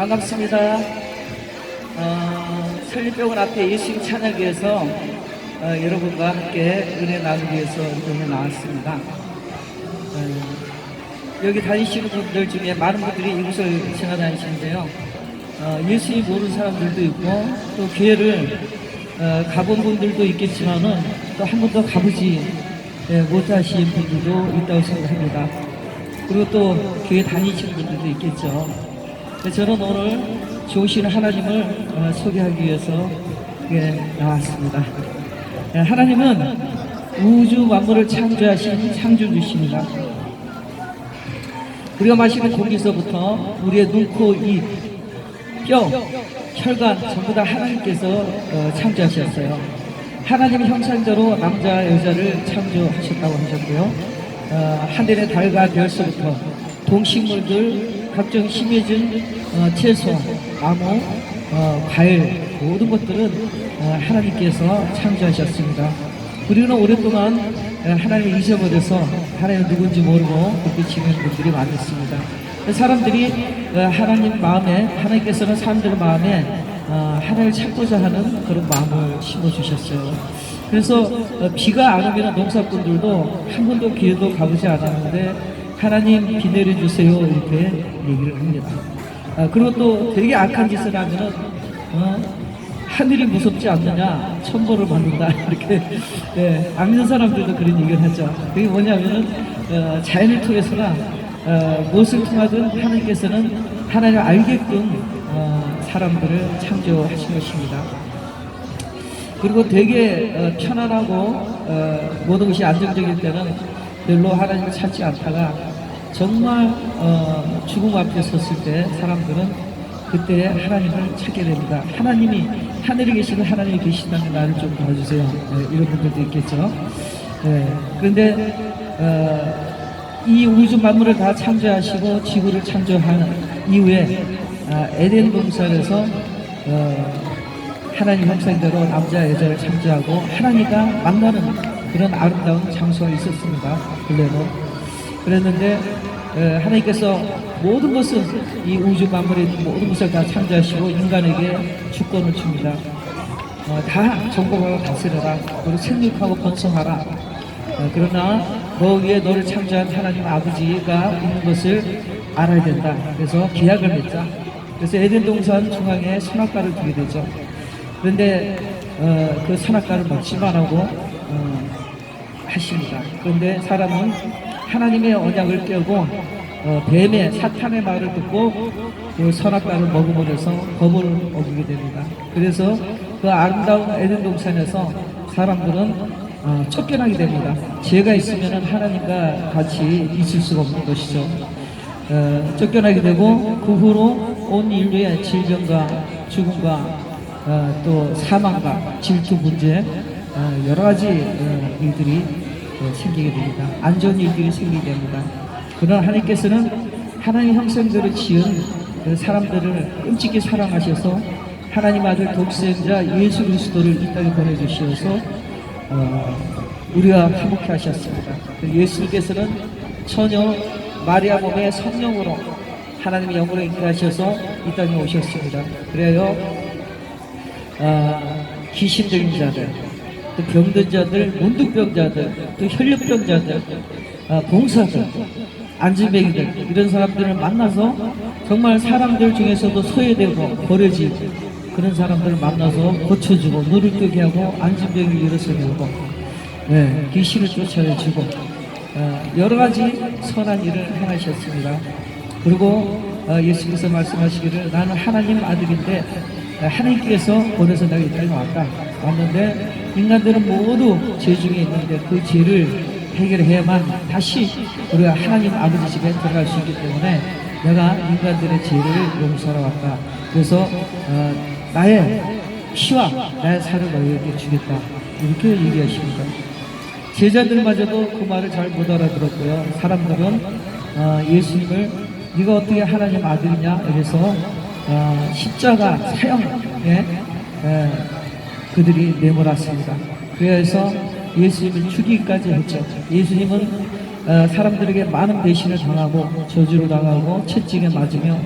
반갑습니다. 어, 설립병원 앞에 예수님 찬양위해서 어, 여러분과 함께 은혜 나누기 위해서 오늘 나왔습니다. 어, 여기 다니시는 분들 중에 많은 분들이 이곳을 지나 다니시는데요. 어, 예수님 모르는 사람들도 있고 또 교회를 어, 가본 분들도 있겠지만은 또 한 번도 가보지 예, 못하신 분들도 있다고 생각합니다. 그리고 또 교회 다니시는 분들도 있겠죠. 저는 오늘 좋으신 하나님을 어, 소개하기 위해서 예, 나왔습니다. 예, 하나님은 우주 만물을 창조하신 창조주십니다. 우리가 마시는 공기서부터 우리의 눈, 코, 입, 뼈, 혈관 전부 다 하나님께서 어, 창조하셨어요. 하나님의 형상대로 남자 여자를 창조하셨다고 하셨고요. 어, 하늘의 달과 별서부터 동식물들, 각종 심해진 어, 채소, 나무, 어, 과일 모든 것들은 어, 하나님께서 창조하셨습니다. 우리는 오랫동안 어, 하나님을 잊어버려서 하나님 누군지 모르고 그렇게 지내는 분들이 많습니다. 사람들이 어, 하나님 마음에 하나님께서는 사람들 마음에 어, 하나님을 찾고자 하는 그런 마음을 심어주셨어요. 그래서 어, 비가 안 오면 농사꾼들도 한 번도 기회도 가보지 않았는데 하나님 비 내려주세요 이렇게 얘기를 합니다. 아, 그리고 또 되게 악한 짓을 하면은 어, 하늘이 무섭지 않느냐 천벌을 받는다 이렇게 예, 악는 사람들도 그런 얘기를 하죠. 그게 뭐냐면은 어, 자연을 통해서나 어, 무엇을 통하든 하나님께서는 하나님을 알게끔 어, 사람들을 창조하신 것입니다. 그리고 되게 어, 편안하고 어, 모든 것이 안정적일 때는 별로 하나님을 찾지 않다가 정말 어, 죽음 앞에 섰을 때 사람들은 그때 하나님을 찾게 됩니다. 하나님이 하늘에 계시는 하나님이 계시다면 나를 좀 도와주세요. 네, 이런 분들도 있겠죠. 네, 그런데 어, 이 우주 만물을 다 창조하시고 지구를 창조한 이후에 아, 에덴 동산에서 어, 하나님 형상대로 남자 여자를 창조하고 하나님과 만나는 그런 아름다운 장소가 있었습니다. 근래는 그랬는데 에, 하나님께서 모든 것은 이 우주 만물의 모든 것을 다 창조하시고 인간에게 주권을 줍니다. 어, 다 정복하고 다스려라. 그리고 생육하고 번성하라. 어, 그러나 너 위에 너를 창조한 하나님 아버지가 있는 것을 알아야 된다. 그래서 계약을 맺자. 그래서 에덴 동산 중앙에 선악과를 두게 되죠. 그런데 어, 그 선악과를 먹지 말라고 어, 하십니다. 그런데 사람은 하나님의 언약을 깨고 어, 뱀의 사탄의 말을 듣고 그 선악과를 먹음으로 해서 법을 어기게 됩니다. 그래서 그 아름다운 에덴 동산에서 사람들은 어, 쫓겨나게 됩니다. 죄가 있으면 하나님과 같이 있을 수가 없는 것이죠. 어, 쫓겨나게 되고 그 후로 온 인류의 질병과 죽음과 어, 또 사망과 질투 문제 어, 여러 가지 어, 일들이 어, 생기게 됩니다. 안 좋은 일들이 생기게 됩니다. 그러나 하나님께서는 하나님 형상대로 지은 그 사람들을 끔찍히 사랑하셔서 하나님 아들 독생자 예수 그리스도를 이 땅에 보내주시어서 어, 우리와 화목케 하셨습니다. 그 예수님께서는 처녀 마리아 몸의 성령으로 하나님의 영으로 인도하셔서 이 땅에 오셨습니다. 그래요 아, 귀신 들린 자들, 또 병든 자들, 문득병자들, 또 혈류병자들, 아, 봉사들, 안진뱅이들 이런 사람들을 만나서 정말 사람들 중에서도 소외되고 버려지고 그런 사람들을 만나서 고쳐주고 눈을 뜨게 하고 안진병이 일어서게 하고 네, 귀신을 쫓아내주고 어, 여러 가지 선한 일을 행하셨습니다. 그리고 어, 예수께서 말씀하시기를 나는 하나님 아들인데 어, 하나님께서 보내서 내가 이 땅에 왔다. 왔는데 인간들은 모두 죄 중에 있는데 그 죄를 해결해야만 다시 우리가 하나님 아버지 집에 들어갈 수 있기 때문에 내가 인간들의 죄를 용서하러 왔다. 그래서 어, 나의 피와 나의 살을 너희에게 주겠다. 이렇게 얘기하십니다. 제자들마저도 그 말을 잘 못 알아들었고요. 사람들은 어, 예수님을 네가 어떻게 하나님 아들이냐 이래서 어, 십자가 사형에 에, 그들이 내몰았습니다. 그래서 예수님을 죽이기까지 했죠. 예수님은 어, 사람들에게 많은 배신을 당하고 저주를 당하고 채찍에 맞으며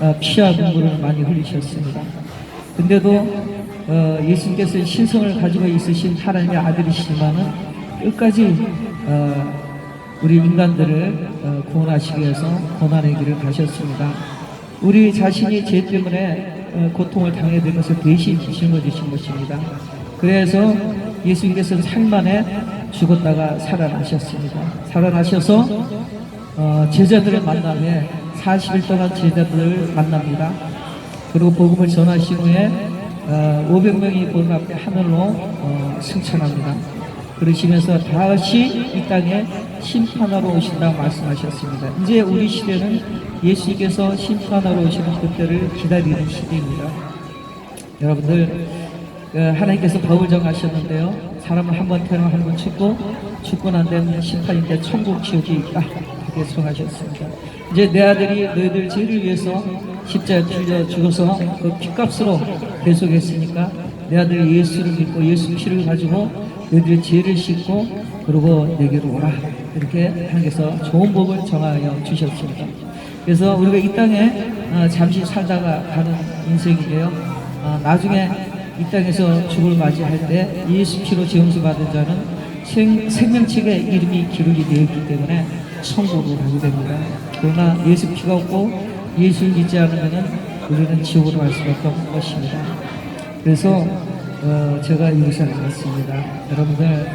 어, 피와 눈물을 많이 흘리셨습니다. 근데도 어, 예수님께서 신성을 가지고 있으신 하나님의 아들이시지만은 끝까지 어, 우리 인간들을 어, 구원하시기 위해서 고난의 길을 가셨습니다. 우리 자신이 죄 때문에 어, 고통을 당해야 되는 것을 대신 짊어지신 것입니다. 그래서 예수님께서 삶 만에 죽었다가 살아나셨습니다. 살아나셔서 어, 제자들을 만나며 40일 동안 제자들을 만납니다. 그리고 복음을 전하신 후에 어, 500명이 보는 앞에 하늘로 어, 승천합니다. 그러시면서 다시 이 땅에 심판하러 오신다고 말씀하셨습니다. 이제 우리 시대는 예수님께서 심판하러 오시는 그때를 기다리는 시대입니다. 여러분들 어, 하나님께서 법을 정하셨는데요. 사람은 한 번 태어나 한번 죽고 죽고 난 다음에 심판인데 천국 지옥이 있다. 그렇게 정하셨습니다. 이제 내 아들이 너희들 죄를 위해서 십자가에 들려 죽어서 그 피값으로 배속했으니까 내 아들 예수를 믿고 예수 피를 가지고 너희들의 죄를 씻고 그리고 내게로 오라. 이렇게 하나님께서 좋은 법을 정하여 주셨습니다. 그래서 우리가 이 땅에 어, 잠시 살다가 가는 인생이에요. 어, 나중에 이 땅에서 죽을 맞이할 때 예수 피로 지음수 받은 자는 생, 생명책에 이름이 기록이 되어 있기 때문에 천국으로 가게 됩니다. 그러나 예수 피가 없고 예수를 믿지 않으면 우리는 지옥으로 갈 수밖에 없는 것입니다. 그래서 어, 제가 이것을 알았습니다. 여러분들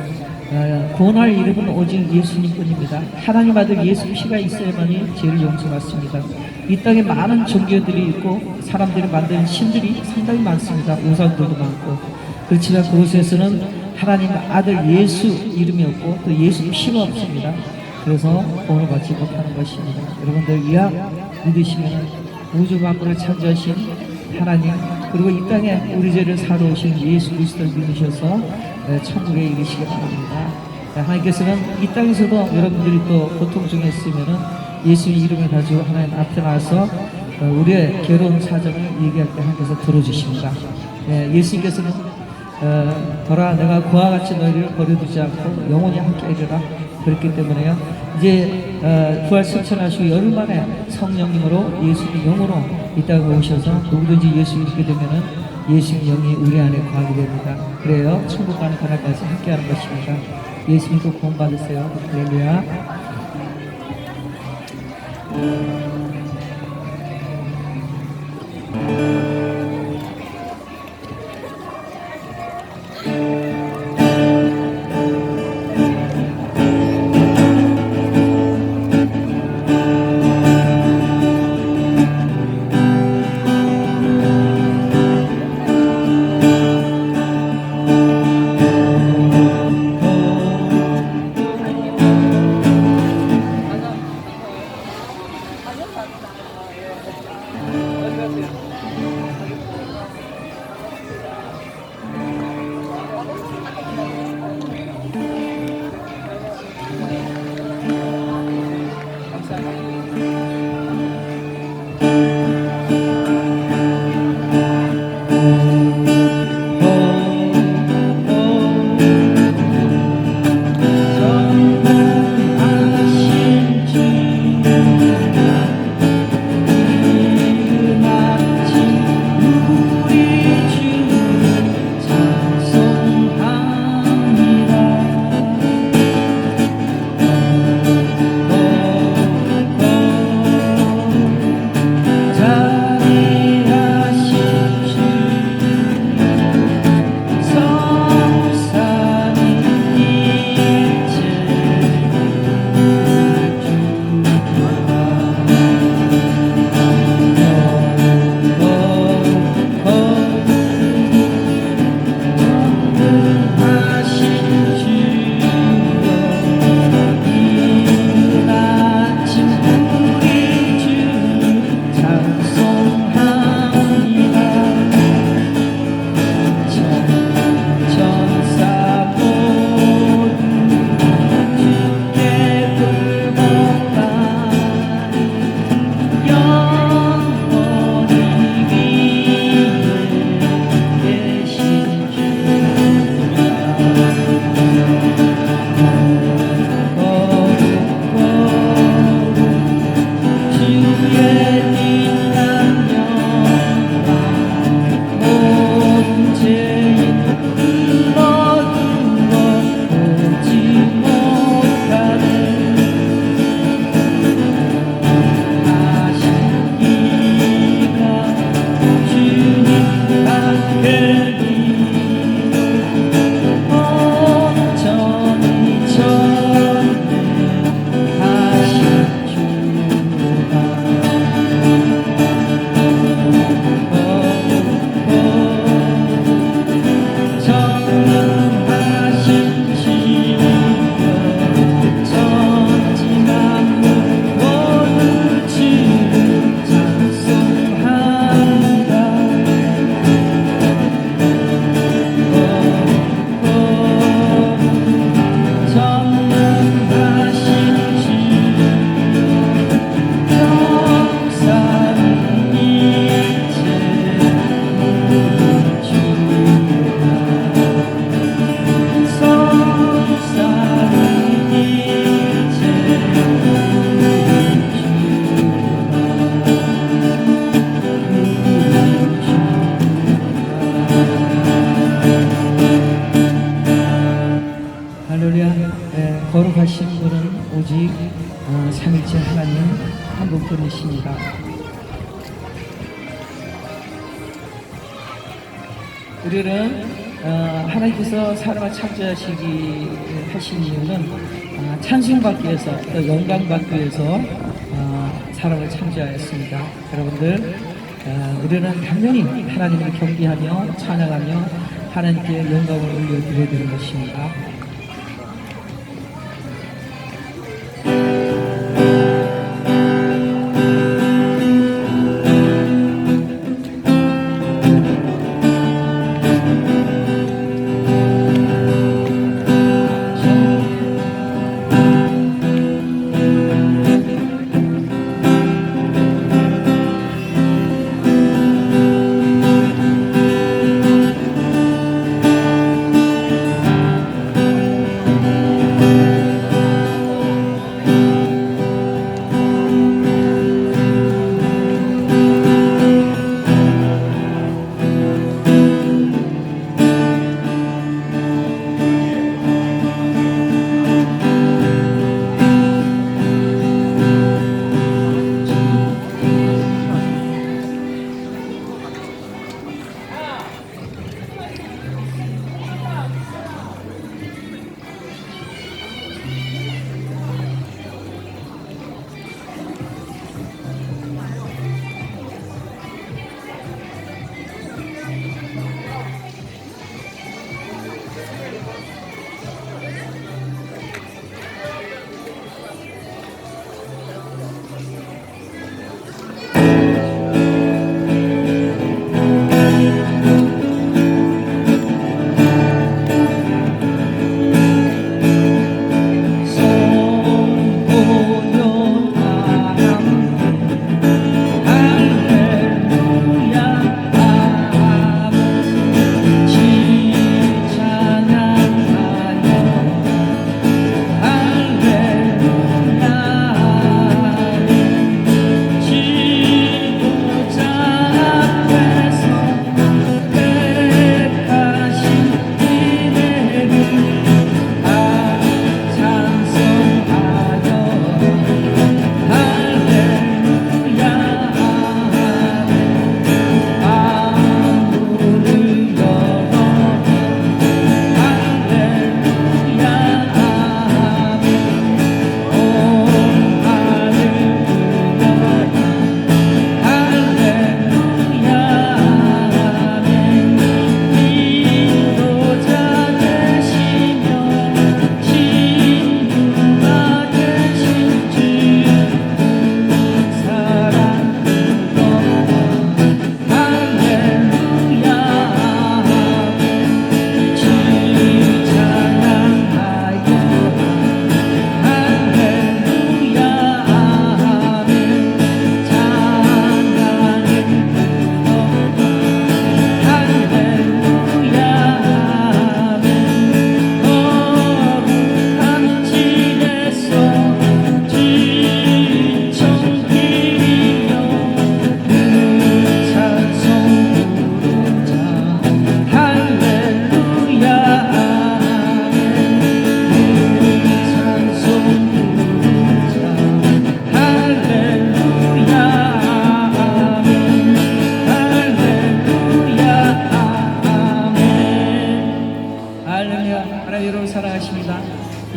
어, 구원할 이름은 오직 예수님뿐입니다. 하나님 아들 예수 피가 있어야만이 죄를 용서받습니다. 이 땅에 많은 종교들이 있고 사람들이 만든 신들이 상당히 많습니다. 우상들도 많고 그렇지만 그곳에서는 하나님 아들 예수 이름이 없고 또 예수 피가 없습니다. 그래서 구원을 받지 못하는 것입니다. 여러분들 이약 믿으시면 우주 만물을 창조하신 하나님 그리고 이 땅에 우리 죄를 사러 오신 예수 그리스도를 믿으셔서 에, 천국에 이르시기 바랍니다. 에, 하나님께서는 이 땅에서도 여러분들이 또 고통 중에 있으면은 예수의 이름을 가지고 하나님 앞에 나와서 어, 우리의 괴로운 사정을 얘기할 때 하나님께서 들어주십니다. 예, 예수님께서는 어, 더라 내가 그와 같이 너희를 버려두지 않고 영원히 함께 이르라 그렇기 때문에요 이제 어, 부활 승천하시고 열흘 만에 성령님으로 예수님 영으로 이 땅에 오셔서 누구든지 예수 믿게 되면은 예수님 영이 우리 안에 거하게 됩니다. 그래요? 천국 가는 그날까지 함께하는 것입니다. 예수 믿고 구원 받으세요. 할렐루야 거룩하신 분은 오직 어, 삼일째 하나님 한 분뿐이십니다. 우리는 어, 하나님께서 사람을 창조하시기 하신 이유는 어, 찬송받기 위해서 또 영광받기 위해서 어, 사람을 창조하였습니다. 여러분들 어, 우리는 당연히 하나님을 경배하며 찬양하며 하나님께 영광을 올려드려야 되는 것입니다.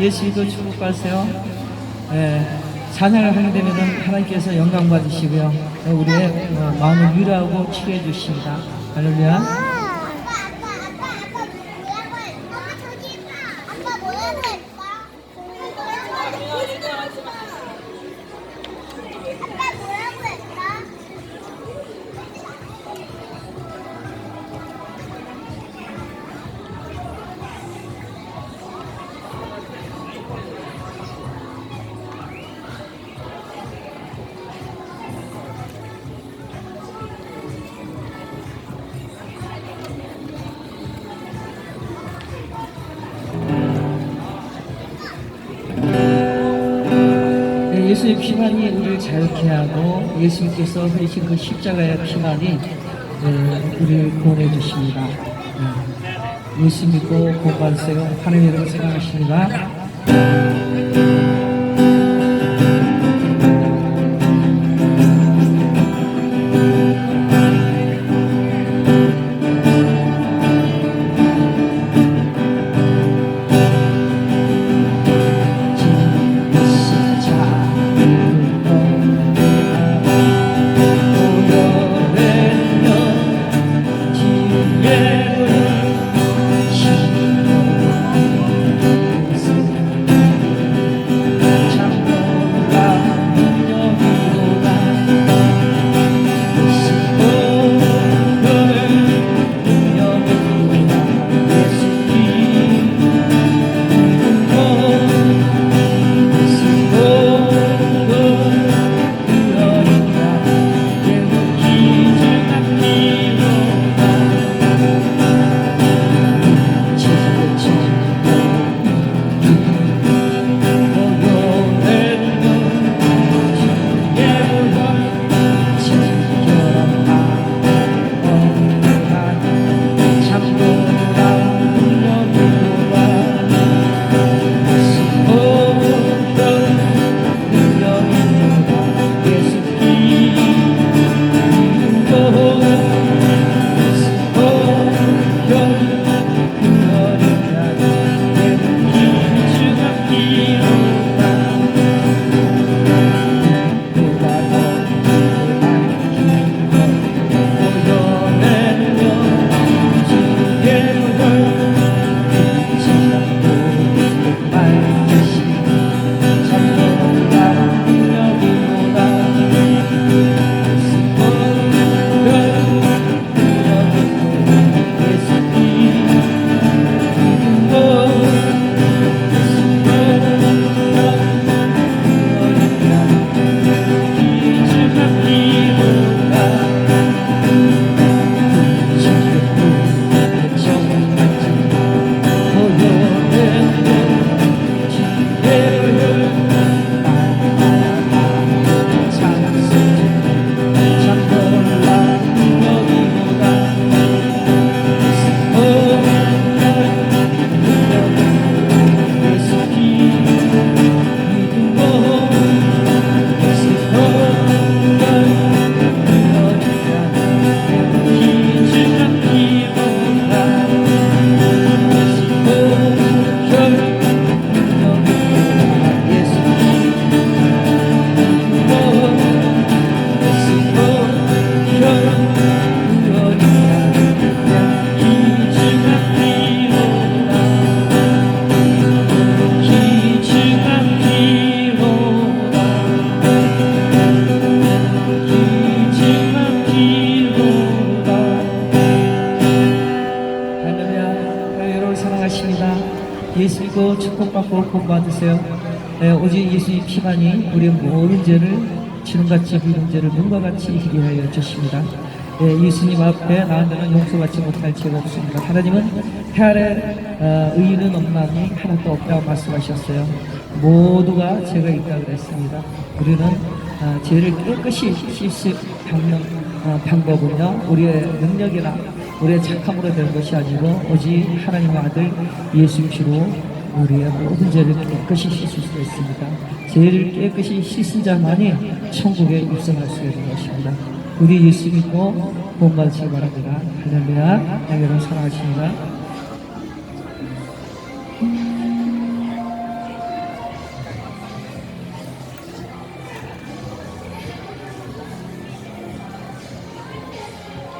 예수도 축복하세요. 예, 찬양을 하게 되면 하나님께서 영광 받으시고요. 우리의 어, 마음을 위로하고 치료해 주십니다. 할렐루야 예수의 피만이 우리를 자유케 하고 예수님께서 흘리신 그 십자가의 피만이 네, 우리를 구원해 주십니다. 네. 예수 믿고 고발하세요. 하나님 여러분 사랑하십니다. 오직 예수의 피만이 우리의 모든 죄를 지금같이 비는 죄를 눈과 같이 희리하여 주십니다. 네, 예수님 앞에 나한테는 용서받지 못할 죄가 없습니다. 하나님은 해 아래 어, 의인은 없나니 하나도 없다고 말씀하셨어요. 모두가 죄가 있다 그랬습니다. 우리는 어, 죄를 깨끗이 씻을 방법, 어, 방법은요 우리의 능력이나 우리의 착함으로 되는 것이 아니고 오직 하나님의 아들 예수 피로 우리의 모든 죄를 깨끗이 씻을 수 있습니다. 죄를 깨끗이 씻은 자만이 천국에 입성할 수 있는 것입니다. 우리 예수 믿고 본받으시기 바랍니다. 할렐루야. 여러분 사랑하십니다.